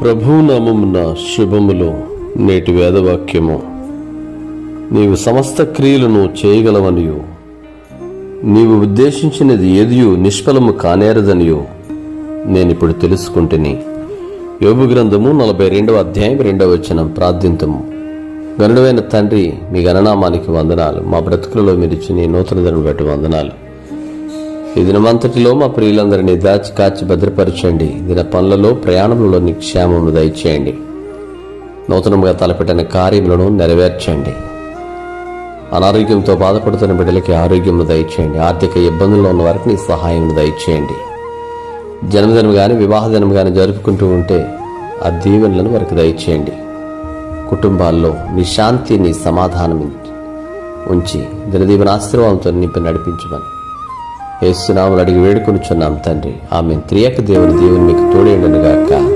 ప్రభువు నామమున శుభములు నేటి వేదవాక్యము. నీవు సమస్త క్రియలను చేయగలవనియు. నీవు ఉద్దేశించినది ఏదియు నిష్ఫలము కానేరదనియో. నేనిప్పుడు తెలుసుకుంటుని. యోగు గ్రంథము నలభై రెండవ అధ్యాయం రెండవ వచనం ప్రార్థింతము. గనుడైన తండ్రి మీ గణనామానికి వందనాలు. మా బ్రతుకులలో మీరు ఇచ్చిన నూతన ధరను బట్టి వందనాలు. ఈ దినమంతటిలో మా ప్రియులందరినీ దాచి కాచి భద్రపరచండి. దిన పనులలో ప్రయాణములలో క్షేమమును దయచేయండి. నూతనంగా తలపెట్టిన కార్యములను నెరవేర్చండి. అనారోగ్యంతో బాధపడుతున్న బిడ్డలకి ఆరోగ్యమును దయచేయండి. ఆర్థిక ఇబ్బందుల్లో ఉన్న వారికి నీ సహాయం దయచేయండి. జన్మదినం కానీ వివాహ దినం కానీ జరుపుకుంటూ ఉంటే ఆ దీవెనలను వారికి దయచేయండి. కుటుంబాల్లో నీ శాంతి నీ సమాధానం ఉంచి దినదీవన ఆశీర్వాదంతో నింపి నడిపించమని ఏసునాములు అడిగి వేడుకొనుచున్నాం తండ్రి. ఆమె త్రియక దేవుని దేవుని మీకు తోడేండునుగాక